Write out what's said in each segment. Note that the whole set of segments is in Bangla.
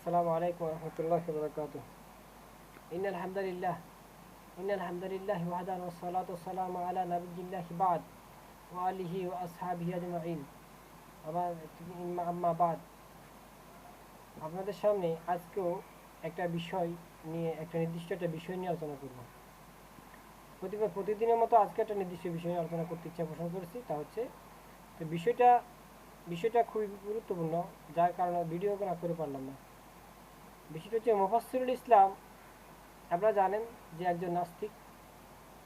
আসসালামু আলাইকুম রহমতুল্লাহ বরকাত ইন আলহামদুলিল্লাহ ইন আলহামদুলিল্লাহ ওয়াহদান ওসলাত ওসালাম আলা নবীল্লাহ বাদ ওয়ালিহি ও আসহাবিহি আজমাইন আমার আম্মা বাদ আপনাদের সামনে আজকেও একটা বিষয় নিয়ে একটা নির্দিষ্ট একটা বিষয় নিয়ে আলোচনা করব। প্রতিবার প্রতিদিনের মতো আজকে একটা নির্দিষ্ট বিষয় নিয়ে আলোচনা করতে ইচ্ছা পোষণ করেছি, তা হচ্ছে তো বিষয়টা বিষয়টা খুবই গুরুত্বপূর্ণ, যার কারণে ভিডিও না করে পারলাম না। বিষয়টা হচ্ছে মোফাসিরুল ইসলাম, আপনারা জানেন যে একজন নাস্তিক,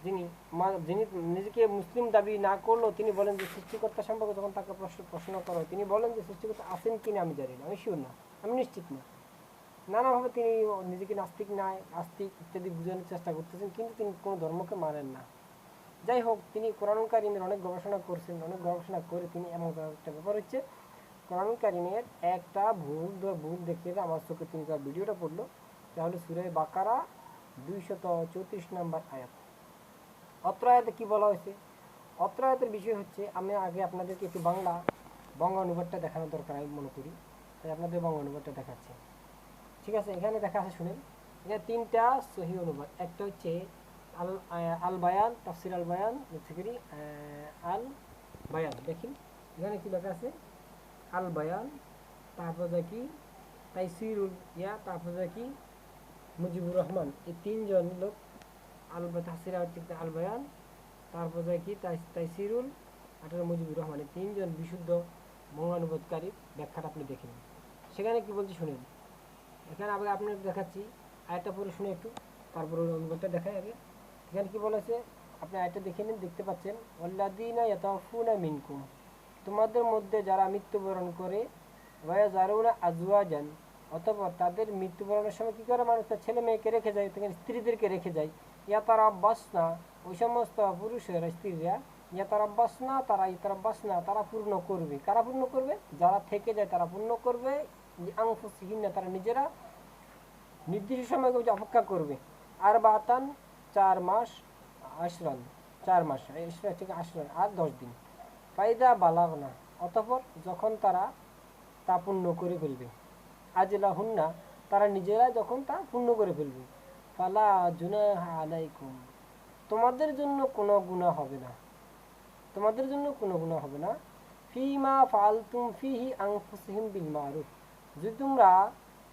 যিনি যিনি নিজেকে মুসলিম দাবি না করলেও তিনি বলেন যে সৃষ্টিকর্তা সম্পর্কে যখন তাকে প্রশ্ন প্রশ্ন করা হয়, তিনি বলেন যে সৃষ্টিকর্তা আছেন কিনা আমি জানি না, আমি শিওর না, আমি নিশ্চিত না। নানাভাবে তিনি নিজেকে নাস্তিক নাই আস্তিক ইত্যাদি বোঝানোর চেষ্টা করতেছেন, কিন্তু তিনি কোনো ধর্মকে মানেন না। যাই হোক, তিনি কোরআন কারিমের অনেক গবেষণা করছেন, অনেক গবেষণা করে তিনি এমন একটা ব্যাপার হচ্ছে কোরআন একটা ভুল ভুল দেখে আমার চোখে তিনি তার ভিডিওটা পড়ল, তাহলে সুরে বাকারা দুইশত চৌত্রিশ নম্বর আয়াত। অত্র আয়াতে কী বলা হয়েছে? অত্র আয়াতের বিষয় হচ্ছে, আমি আগে আপনাদেরকে একটু বাংলা বঙ্গ অনুবাদটা দেখানো দরকার আমি মনে করি, তাই আপনাদের বঙ্গ অনুবাদটা দেখাচ্ছি। ঠিক আছে, এখানে দেখা আছে, শুনেন। এখানে তিনটা সহি অনুবাদ। একটা হচ্ছে আল আল বায়ান, তাফসির আল বায়ান আল বায়ান। দেখি, এখানে কি লেখা আছে? আল বায়ান, তারপর দেখি তাইসিরুল, ইয়া, তারপর দেখি মুজিবুর রহমান। এই তিনজন লোক আল তাসির কি আল বায়ান, তারপর দেখি তাই- তাইসিরুল আর একটা মুজিবুর রহমান। এই তিনজন বিশুদ্ধ বঙ্গানুবাদকারী ব্যাখ্যাটা আপনি দেখে নিন। সেখানে কি বলছি শুনেন। এখানে আবার আপনাকে দেখাচ্ছি আয়টা পরে শুনে একটু, তারপরে অনুবাদটা দেখাই আগে। এখানে কি বলেছে? আপনি আয়টা দেখে নিন, দেখতে পাচ্ছেন অল্লাদিনা ইয়াতাফুনা মিনকুম। তোমাদের মধ্যে যারা মৃত্যুবরণ করে, ওয়া জারুনা আজওয়াজান অথবা তাদের মৃত্যুবরণের সময় কী করে মানুষ তার ছেলে মেয়েকে রেখে যায় সেখানে স্ত্রীদেরকে রেখে যায়? ইয়া তার তারা না ওই সমস্ত পুরুষেরা, স্ত্রীরা ইয়া তার তারা না তারা ইতারা না তারা পূর্ণ করবে। কারা পূর্ণ করবে? যারা থেকে যায় তারা পূর্ণ করবে। আংফুসহীন না তারা নিজেরা নির্দিষ্ট সময় অপেক্ষা করবে। আর বাতান চার মাস আশরান, চার মাস থেকে আশরান, আর দশ দিন। ফায়দা বালাগ না, অতঃপর যখন তারা তা পূর্ণ করে ফেলবে। আজলা হুন্না তারা নিজেরা যখন তা পূর্ণ করে ফেলবে। ফালা জুনাহ আলাইকুম, তোমাদের জন্য কোনো গুণা হবে না। তোমাদের জন্য কোনো গুণা হবে না। ফি ফিমা ফালতুম ফিহি আংফুসিহিম বিল মারুফ, যদি তোমরা,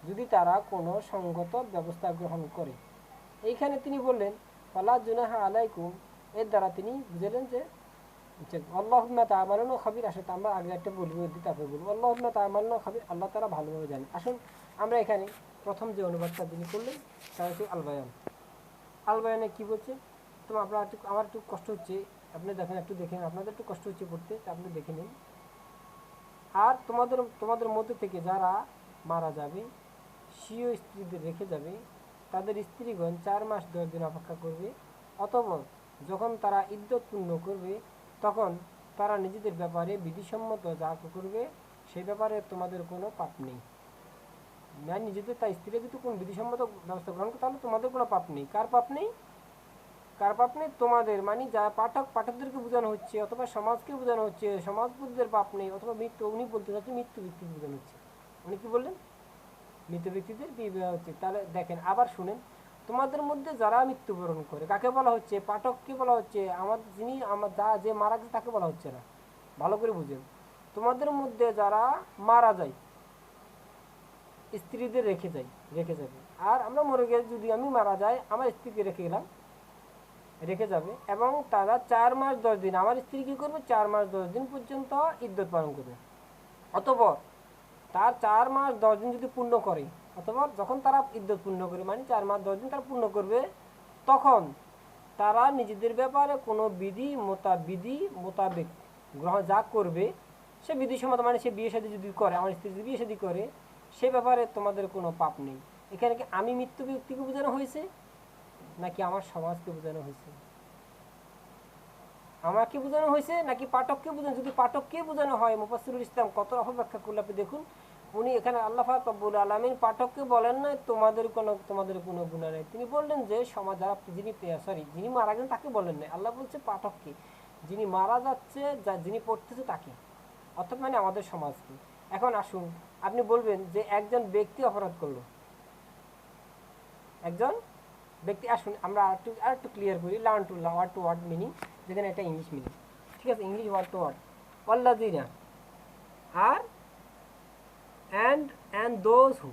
যদি তারা কোনো সঙ্গত ব্যবস্থা গ্রহণ করে। এইখানে তিনি বললেন, ফালা জুনাহা আলাইকুম, এর দ্বারা তিনি বুঝলেন যে যে আল্লাহম্মা তামালন খাবির। আসলে আমরা আগে একটা বলব তারপরে বলব। আল্লাহম্মা তামালন খাবির, আল্লাহ তারা ভালোভাবে জানে। আসুন, আমরা এখানে প্রথম যে অনুবাদটা তিনি করলেন তা হচ্ছে আলবায়ান। আলবায়ানে কি বলছে? তো আপনার একটু, আমার একটু কষ্ট হচ্ছে। আপনি দেখেন, একটু দেখেন। আপনাদের একটু কষ্ট হচ্ছে পড়তে আপনি দেখে নিন। আর তোমাদের তোমাদের মধ্যে থেকে যারা মারা যাবে, স্বীয় স্ত্রীদের রেখে যাবে, তাদের স্ত্রীগণ চার মাস দশ দিন অপেক্ষা করবে। অতঃপর যখন তারা ইদ্যত পূর্ণ করবে তখন তারা নিজেদের ব্যাপারে বিধিসম্মত যা করবে সেই ব্যাপারে তোমাদের কোনো পাপ নেই। না নিজেদের তার স্ত্রী যদি কোনো বিধিসম্মত ব্যবস্থা গ্রহণ করে, তাহলে তোমাদের কোনো পাপ নেই। কার পাপ নেই? কার পাপ নেই? তোমাদের। মানে যা পাঠক, পাঠকদেরকে বোঝানো হচ্ছে, অথবা সমাজকে বোঝানো হচ্ছে সমাজবুদ্ধদের পাপ নেই, অথবা মৃত্যু, উনি বলতে চাচ্ছে মৃত্যু ব্যক্তিকে বোঝানো হচ্ছে। উনি কি বললেন? মৃত ব্যক্তিদের বিবাহ হচ্ছে? তাহলে দেখেন, আবার শুনেন। তোমাদের মধ্যে যারা মৃত্যুবরণ করে, কাকে বলা হচ্ছে? পাঠককে বলা হচ্ছে। আমার যিনি, আমার যা যে মারা গেছে তাকে বলা হচ্ছে না। ভালো করে বুঝেন। তোমাদের মধ্যে যারা মারা যায়, স্ত্রীদের রেখে যাই রেখে যাবে। আর আমরা মরে গেলে যদি আমি মারা যাই, আমার স্ত্রীকে রেখে গেলাম, রেখে যাবে। এবং তারা চার মাস দশ দিন, আমার স্ত্রী কী করবে? চার মাস দশ দিন পর্যন্ত ইদ্যত পালন করবে। অতপর তার চার মাস দশ দিন যদি পূর্ণ করে অথবা যখন তারা ইদ্যত পূর্ণ করে মানে চার মাস, দশ দিন তারা পূর্ণ করবে, তখন তারা নিজেদের ব্যাপারে কোনো বিধি মোতা, বিধি মোতাবেক গ্রহণ যা করবে, সে বিধিসম্মত মানে সে বিয়ে শাদী যদি করে, আমার স্ত্রী যদি বিয়ে শাদী করে, সে ব্যাপারে তোমাদের কোনো পাপ নেই। এখানে কি আমি মৃত্যু ব্যক্তিকে বোঝানো হয়েছে? নাকি আমার সমাজকে বোঝানো হয়েছে? আমাকে বোঝানো হয়েছে নাকি পাঠককে বোঝানো যদি পাঠককে বোঝানো হয় মুফাসিরুল ইসলাম কত রকম ব্যাখ্যা করলে আপনি দেখুন। উনি এখানে আল্লাহ রব্বুল আলমিন পাঠককে বলেন না তোমাদের কোনো তোমাদের কোনো গুণা নেই। তিনি বললেন যে, সমাজ যারা যিনি সরি যিনি মারা গেলেন তাকে বলেন না আল্লাহ বলছে, পাঠককে, যিনি মারা যাচ্ছে, যা, যিনি পড়তেছে তাকে, অর্থাৎ মানে আমাদের সমাজকে। এখন আসুন, আপনি বলবেন যে, একজন ব্যক্তি অপরাধ করল। একজন ব্যক্তি, আসুন, আমরা আর একটু আর একটু ক্লিয়ার করি learn to word to word meaning যেখানে এটা ইংলিশ মিনিং ঠিক আছে? ইংলিশ ওয়ার্ড টু ওয়ার্ড অল্লাদিনা আর অ্যান্ড অ্যান্ড দোজ হু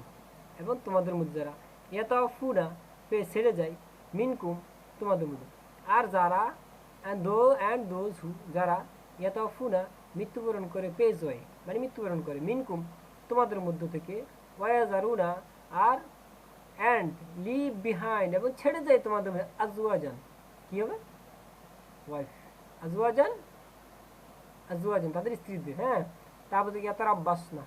এবং তোমাদের মধ্যে যারা এত ফুনা পে ছেড়ে যায়, মিনকুম, তোমাদের মধ্যে। আর যারা অ্যান্ড দো অ্যান্ড দোজ হু যারা এত ফুনা মৃত্যুবরণ করে পেজ হয় মানে মৃত্যুবরণ করে, মিনকুম, তোমাদের মধ্য থেকে ওয়াজারুনা আর অ্যান্ড লিভ বিহাইন্ড এবং ছেড়ে যায় তোমাদের আজওয়াজান। কি হবে? ওয়াইফ আজওয়াজান? আজওয়াজান, তাদের স্ত্রীদের হ্যাঁ? তারপর থেকে তারা অভ্যাস না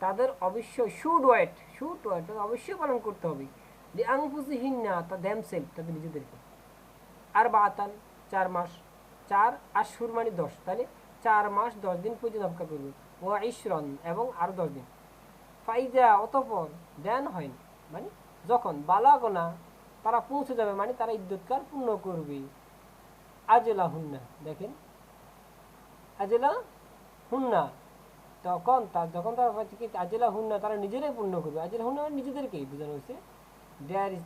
তাদের অবশ্যই শুড ওয়েট শুড ওয়েট অবশ্যই পালন করতে হবে। যে আংফুসিহীন না তা দ্যামসেল তাদের নিজেদেরকে। আর বাতান, চার মাস, চার আশুর মানে দশ। তাহলে চার মাস দশ দিন পর্যন্ত অপেক্ষা করবে। ও ইশরন, এবং আরও দশ দিন। ফাইজা, অতপর দেন হয়নি মানে যখন বালাগোনা তারা পৌঁছে যাবে মানে তারা ইদ্যুৎকার পূর্ণ করবে। আজেলা হুন্না দেখেন। আজেলা হুন্না তখন তার যখন তারা হচ্ছে কি আজেলা হুন্না তারা নিজেরাই পূর্ণ করবে। আজেলা হুন্না মানে নিজেদেরকেই বোঝানো হয়েছে। দেয়ার ইজ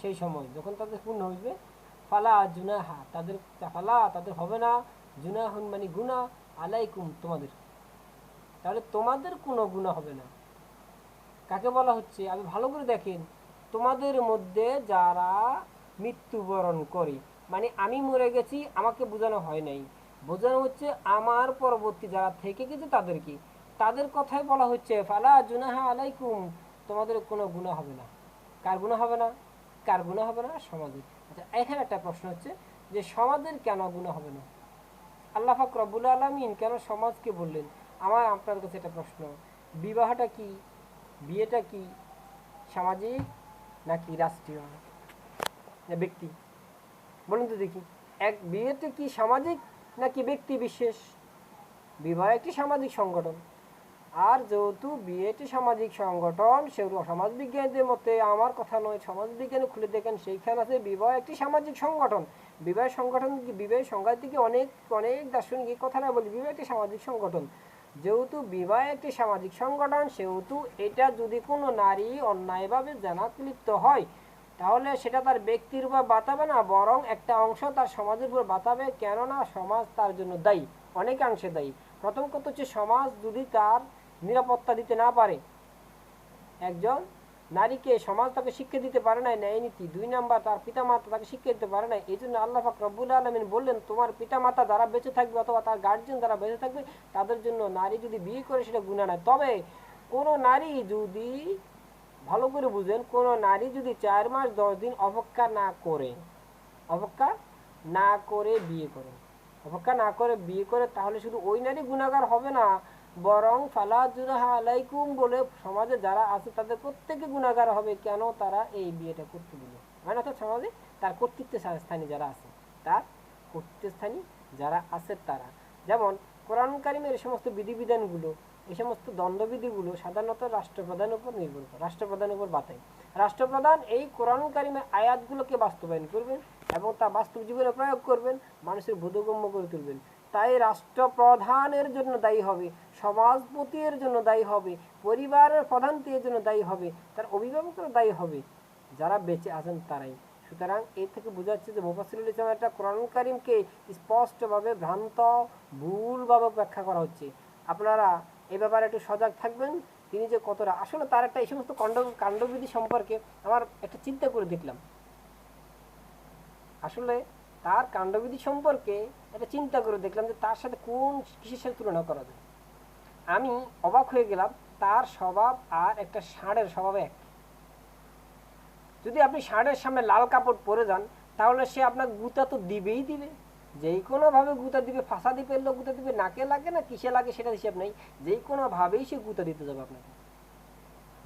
সেই সময়। যখন তাদের পূর্ণ হইবে, ফালা জুনাহা, তাদের ফালা, তাদের হবে না। জুনাহুন মানে গুণা আলাইকুম তোমাদের। তাহলে তোমাদের কোনো গুণা হবে না। কাকে বলা হচ্ছে? আমি ভালো করে দেখেন। তোমাদের মধ্যে যারা মৃত্যুবরণ করে মানে আমি মরে গেছি, আমাকে বোঝানো হয় নাই। বোঝানো হচ্ছে আমার পরবর্তী যারা থেকে গেছে তাদেরকে তাদের কথাই বলা হচ্ছে, ফালা জুনাহা আলাইকুম। তোমাদের কোনো গুণা হবে না। কার গুণা হবে না? কার গুণা হবে না? সমাজের। আচ্ছা এখানে একটা প্রশ্ন হচ্ছে যে সমাজের কেন গুণা হবে না? আল্লাহ ফাক রব্বুল আলমিন কেন সমাজকে বললেন? আমার, আপনার কাছে একটা প্রশ্ন। বিবাহটা কি? বিয়েটা কি সামাজিক নাকি রাষ্ট্রীয়? ব্যক্তি। বলুন তো দেখি। এক বিয়েটা কি সামাজিক নাকি ব্যক্তি বিশেষ? বিবাহ একটি সামাজিক সংগঠন। আর যেহেতু বিয়েটি সামাজিক সংগঠন সেগুলো সমাজবিজ্ঞানীদের মতে আমার কথা নয় সমাজবিজ্ঞানী খুলে দেখেন সেইখানে আছে, বিবাহ একটি সামাজিক সংগঠন। বিবাহ সংগঠন বিবাহ সংজ্ঞা থেকে অনেক অনেক দার্শনিক এই কথাটা বলি, বিবাহ একটি সামাজিক সংগঠন। যেহেতু বিবাহ একটি সামাজিক সংগঠন, সেহেতু এটা যদি কোনো নারী অন্যায়ভাবে জানাত লিপ্ত হয় তাহলে সেটা তার ব্যক্তির উপর বাতাবে না, বরং একটা অংশ তার সমাজের উপর বাতাবে কেননা সমাজ তার জন্য দায়ী, অনেকাংশে দায়ী। প্রথম কথা হচ্ছে সমাজ যদি তার নিরাপত্তা দিতে না পারে, একজন নারীকে সমাজ তাকে শিক্ষা দিতে পারে না, ন্যায় নীতি। দুই নাম্বার, তার পিতামাতা তাকে শিক্ষা দিতে পারে না। এই জন্য আল্লাহ রব্বুল আলমিন বললেন, তোমার পিতামাতা যারা বেঁচে থাকবে অথবা তার গার্জেন যারা বেঁচে থাকবে, তাদের জন্য নারী যদি বিয়ে করে, সেটা গুণা নয়। তবে কোনো নারী যদি ভালো করে বুঝেন, কোনো নারী যদি চার মাস দশ দিন অপেক্ষা না করে, অপেক্ষা না করে বিয়ে করে, অপেক্ষা না করে বিয়ে করে, তাহলে শুধু ওই নারী গুণাগার হবে না, বরং ফালা আলাইকুম বলে সমাজে যারা আছে তাদের প্রত্যেকে গুণাগার হবে, কেন তারা এই বিয়েটা করতে দিল? মানে অর্থাৎ সমাজে তার কর্তৃত্ব স্থানী যারা আছে, তার কর্তৃত্বস্থানী যারা আছে তারা। যেমন কোরআন কারিমের এই সমস্ত বিধিবিধানগুলো এই সমস্ত দণ্ডবিধিগুলো সাধারণত রাষ্ট্রপ্রধানের উপর নির্ভর করে, রাষ্ট্রপ্রধানের উপর বাতাই রাষ্ট্রপ্রধান এই কোরআন কারিমের আয়াতগুলোকে বাস্তবায়ন করবেন এবং তা বাস্তব জীবনে প্রয়োগ করবেন, মানুষের বোধগম্য করে তুলবেন। তাই রাষ্ট্রপ্রধানের জন্য দায়ী হবে সমাজপতি এর জন্য দায়ী হবে, পরিবারের প্রধানটি এর জন্য দায়ী হবে, তার অভিভাবকরা দায়ী হবে, যারা বেঁচে আছেন তারাই। সুতরাং এর থেকে বোঝা যাচ্ছে যে মুফাসিরুল ইসলাম একটা কোরআন কারিমকে স্পষ্টভাবে ভ্রান্ত, ভুলভাবে ব্যাখ্যা করা হচ্ছে। আপনারা এ ব্যাপারে একটু সজাগ থাকবেন। তিনি যে কতটা আসলে তার একটা এই সমস্ত কাণ্ড, কাণ্ডবিধি সম্পর্কে আমার একটা চিন্তা করে দেখলাম। আসলে তার কাণ্ডবিধি সম্পর্কে একটা চিন্তা করে দেখলাম যে তার সাথে কোন কিসের সাথে তুলনা করা যায়। আমি অবাক হয়ে গেলাম, তার স্বভাব আর একটা ষাঁড়ের স্বভাব এক। যদি আপনি ষাঁড়ের সামনে লাল কাপড় পরে যান, তাহলে সে আপনার গুতা তো দিবেই দিবে। যেই কোনোভাবে গুতা দিবে ফাঁসা দিবে লোক গুতা দিবে, নাকে লাগে না, কিসে লাগে সেটা হিসাব নেই। যেই কোনোভাবেই সে গুতা দিতে যাবে আপনাকে।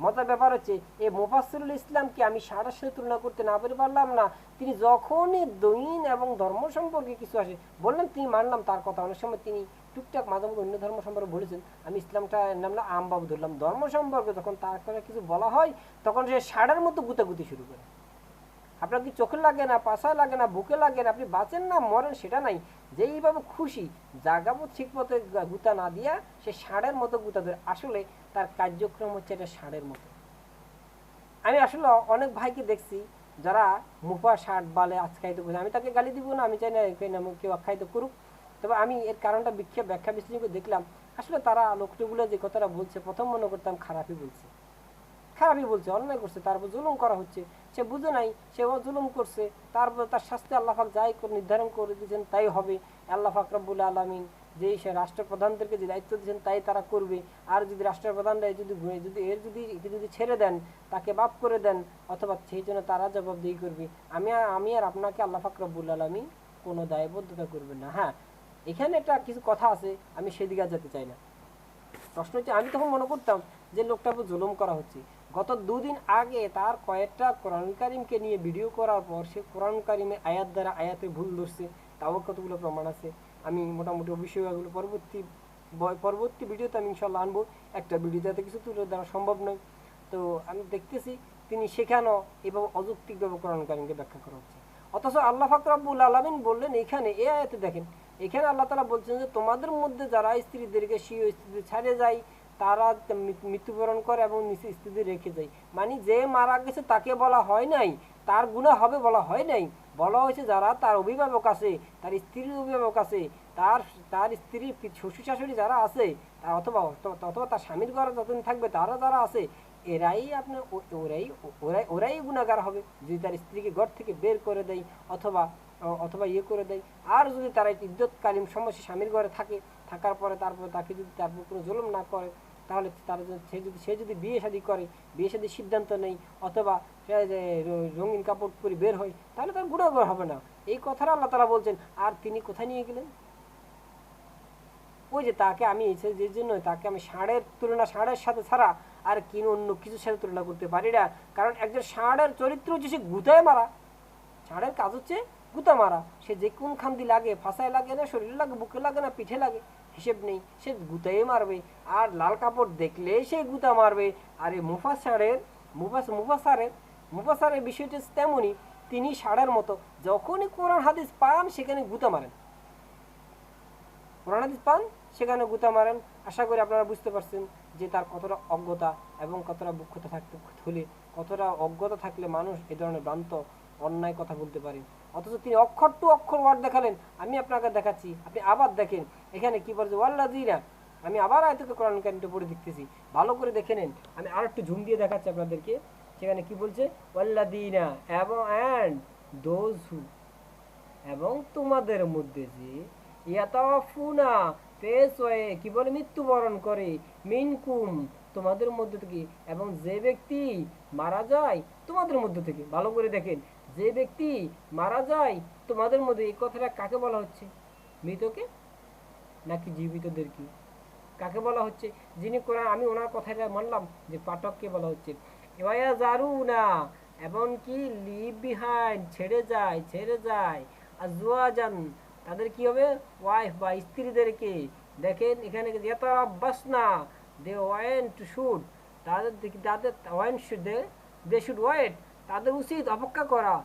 মজার ব্যাপার হচ্ছে এই মোফাসরুল ইসলামকে আমি সারার সাথে তুলনা করতে না পেরে পারলাম না। তিনি যখনই দৈন এবং ধর্ম সম্পর্কে কিছু আসে, বললেন তিনি মানলাম তার কথা। অনেক সময় তিনি টুকটাক মাঝে মধ্যে অন্য ধর্ম সম্পর্কে বলেছেন, আমি ইসলামটা নামলাম আমবাবু ধরলাম। ধর্ম সম্পর্কে যখন তার কথা কিছু বলা হয়, তখন সে ষাঁড়ের মতো গুতাগুতি শুরু করে। আপনার কি চোখে লাগে না, পাশায় লাগে না, বুকে লাগে না, আপনি বাঁচেন না, মরেন, সেটা নাই। যেইভাবে খুশি, জাগাবো ঠিক মতো গুতা না দিয়া, সে ষাঁড়ের মতো গুতা ধরে। আসলে তার কার্যক্রম হচ্ছে এটা ষাঁড়ের মতো। আমি আসলে অনেক ভাইকে দেখছি, যারা মুফা শার্ট বালে আখ্যায়িত করছে। আমি তাকে গালি দিব না, আমি চাই না, কেউ আখ্যায়িত করুক। তবে আমি এর কারণটা ব্যাখ্যা ব্যাখ্যা বিশ্লেষণ করে দেখলাম, আসলে তারা লোকটিগুলো যে কথাটা বলছে, প্রথম মনে করতাম খারাপই বলছে। খারাপই বলছে, অন্যায় করছে, তারপর জুলুম করা হচ্ছে। সে বুঝে নাই, সে জুলুম করছে, তারপর তার শাস্তি আল্লাহাক যাই করে নির্ধারণ করে দিয়েছেন, তাই হবে। আল্লাহ ফাকরাবুল আলমিন যে সে রাষ্ট্রপ্রধানদেরকে যে দায়িত্ব দিয়েছেন, তাই তারা করবে। আর যদি রাষ্ট্রপ্রধানরা যদি যদি এর যদি যদি ছেড়ে দেন, তাকে বাপ করে দেন, অথবা সেই জন্য তারা জবাবদিহি করবে, আমি আমি আর আপনাকে আল্লাহ ফাকরাবুল আলমিন কোনো দায়বদ্ধতা করবেন না। হ্যাঁ এখানে একটা কিছু কথা আছে, আমি সেদিকে যেতে চাই না। প্রশ্ন হচ্ছে, আমি তখন মনে করতাম যে লোকটা জুলুম করা হচ্ছে। গত দুদিন আগে তার কয়েকটা কোরআন কারিমকে নিয়ে ভিডিও করার পর সে কোরআন কারিমে আয়াত দ্বারা আয়াতে ভুল ধরছে, তাও কতগুলো প্রমাণ আছে। আমি মোটামুটি অবশ্যই এগুলো পরবর্তী পরবর্তী ভিডিওতে আমি ইনশাল্লাহ আনব। একটা ভিডিও যাতে কিছু তুলে দেওয়া সম্ভব নয়। তো আমি দেখতেছি, তিনি সেখানেও এবং অযৌক্তিকভাবে কোরআন কারিমকে ব্যাখ্যা করা হচ্ছে। অথচ আল্লাহ ফাকরাবুল আলমিন বললেন, এখানে এ আয়াতে দেখেন এখানে আল্লাহ তালা বলছেন যে, তোমাদের মধ্যে যারা স্ত্রীদেরকে স্বীয় স্ত্রী ছাড়ে যায়, তারা মৃত্যুবরণ করে এবং নিচে স্ত্রীদের রেখে যায়। মানে যে মারা গেছে তাকে বলা হয় নাই, তার গুণা হবে বলা হয় নাই। বলা হয়েছে যারা তার অভিভাবক আছে, তার স্ত্রীর অভিভাবক আছে, তার তার স্ত্রীর শ্বশুর শাশুড়ি যারা আছে তার অথবা অথবা তার স্বামীর ঘরে যতদিন থাকবে, তারা যারা আছে, এরাই আপনার ওরাই ওরাই ওরাই গুণাগার হবে। যদি তার স্ত্রীকে ঘর থেকে বের করে দেয়, অথবা অথবা ইয়ে করে দেয়। আর যদি তারা ইদ্যৎকালীন সমস্যা স্বামীর ঘরে থাকে, থাকার পরে তারপর তাকে যদি তারপর কোনো জুলুম না করে, তাহলে তার সে যদি সে যদি বিয়ে শাদী করে, বিয়ে শাদীর সিদ্ধান্ত নেই অথবা সে রঙিন কাপড় পরে বের হয়, তাহলে তার গুণাগার হবে না। এই কথাটা আল্লাহ তালা বলছেন, আর তিনি কোথায় নিয়ে গেলেন? ওই যে তাকে আমি যে জন্য তাকে আমি ষাঁড়ের তুলনা, ষাঁড়ের সাথে ছাড়া আর কিনো অন্য কিছুর সাথে তুলনা করতে পারি না। কারণ একজন ষাঁড়ের চরিত্র হচ্ছে সে গুতায় মারা। ষাঁড়ের কাজ হচ্ছে গুতা মারা। সে যে কোন খান্দি লাগে, ফাঁসায় লাগে না, শরীরে লাগে, বুকে লাগে না, পিঠে লাগে, হিসেব নেই। সে গুতাই মারবে। আর লাল কাপড় দেখলে সে গুতা মারবে। আর এই মুফাসারের, মুফাস, মুফাসারের মুফাসারের বিষয়টি তেমনই, তিনি ষাঁড়ের মতো। যখনই কোরআন হাদিস পান, সেখানে গুতা মারেন। কোরআন হাদিস পান, সেখানে গুতা মারেন। আশা করি আপনারা বুঝতে পারছেন যে তার কতটা অজ্ঞতা এবং কতটা বুক্ষতা থাকতে হলে কতটা অজ্ঞতা থাকলে মানুষ এ ধরনের ভ্রান্ত, অন্যায় কথা বলতে পারে। অথচ তিনি অক্ষর টু অক্ষর ওয়ার্ড দেখালেন। আমি আপনাকে দেখাচ্ছি, আপনি আবার দেখেন। এখানে কি বলছে? ওয়াল্লাদিরা আমি আবার আয়তকে কোরআন কারিমটা পড়ে দেখতেছি। ভালো করে দেখে নেন। আমি আর একটু ঝুম দিয়ে দেখাচ্ছি আপনাদেরকে। সেখানে কি বলছে? ওয়াল্লাদিনা এবং অ্যান্ড দোজ হু এবং তোমাদের মধ্যে যে ইয়াতাফুনা ফেস হয়ে কি বলে? মৃত্যুবরণ করে, মিনকুম, তোমাদের মধ্যে থেকে, এবং যে ব্যক্তি মারা যায়, তোমাদের মধ্যে থেকে। ভালো করে দেখেন। যে ব্যক্তি মারা যায়, তোমাদের মধ্যে এই কথাটা কাকে বলা হচ্ছে? মৃতকে নাকি জীবিতদেরকে কাকে বলা হচ্ছে? যিনি কোরআন, আমি ওনার কথাটা মানলাম যে পাঠককে বলা হচ্ছে। এবারে জারু না এমনকি লিভ বিহাইন্ড ছেড়ে যায় ছেড়ে যায়। আর জুয়াজান তাদের কি হবে? ওয়াইফ বা স্ত্রীদেরকে। দেখেন এখানে বাস না দে ওয়াইন টু শুড তাদের তাদের wine should they they should wait তাদের উচিত অপেক্ষা করা।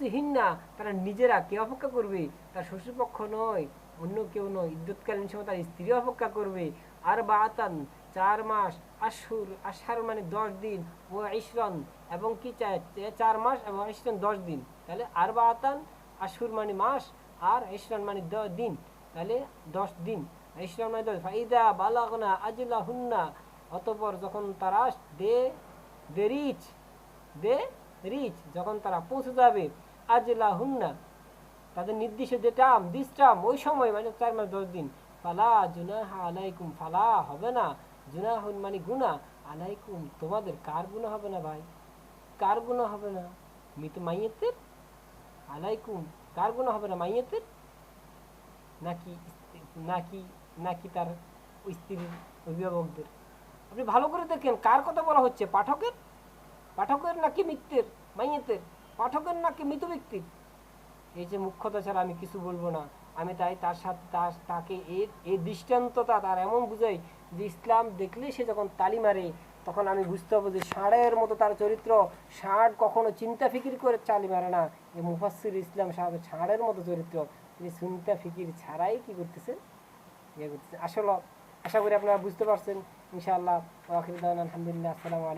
হিন্না তারা নিজেরা কে অপেক্ষা করবে? তার শ্বশুরপক্ষ নয়, অন্য কেউ নয়। ইদ্যুৎকালীন সময় তার স্ত্রী অপেক্ষা করবে। আর বা আতান চার মাস, আশুর আষাঢ় মানে দশ দিন, ও ইসরন এবং কি চায়? চার মাস এবং ইসরন দশ দিন। তাহলে আর বা আতান আশুর মানে মাস, আর ইসরন মানে দ- দিন। তাহলে দশ দিন। ইসলাম মানে দশ। ফাইদা বালাগনা আজিলা হুন্না অতপর যখন তারা দে রিচ দে রিচ, যখন তারা পৌঁছে যাবে আজিলা হুন্না তাদের নির্দিষ্ট যে টার্ম দিস টার্ম ওই সময় মানে চার মাস, দশ দিন, ফালা জুনাহা আলাইকুম, ফালা হবে না। জুনাহুন মানে গুনা আলাইকুম, তোমাদের কার গুণা হবে না ভাই? কার গুণা হবে না? মৃত মাইয়েতের? আলাইকুম, কার গুণা হবে না, মাইয়েতের? নাকি নাকি নাকি তার স্ত্রীর অভিভাবকদের? আপনি ভালো করে দেখেন, কার কথা বলা হচ্ছে, পাঠকের? পাঠকের নাকি মিত্রের মাইয়েতের? পাঠকের নাকি মৃত ব্যক্তির? এই যে মুখ্যতা ছাড়া আমি কিছু বলব না। আমি তাই তার সাথে তার, তাকে এই দৃষ্টান্ততা তার এমন বুঝাই যে ইসলাম দেখলে সে যখন তালি মারে, তখন আমি বুঝতে পারব যে ষাঁড়ের মতো তার চরিত্র। ষাঁড় কখনো চিন্তা ফিকির করে চালি মারে না। এই মুফাসির ইসলাম সাহেব ষাঁড়ের মতো চরিত্র। তিনি চিন্তা ফিকির ছাড়াই কি করতেছেন? ইয়ে করতেছেন। আসলে আশা করি আপনারা বুঝতে পারছেন। ইনশাআল্লাহ। আলহামদুলিল্লাহ। আসসালামু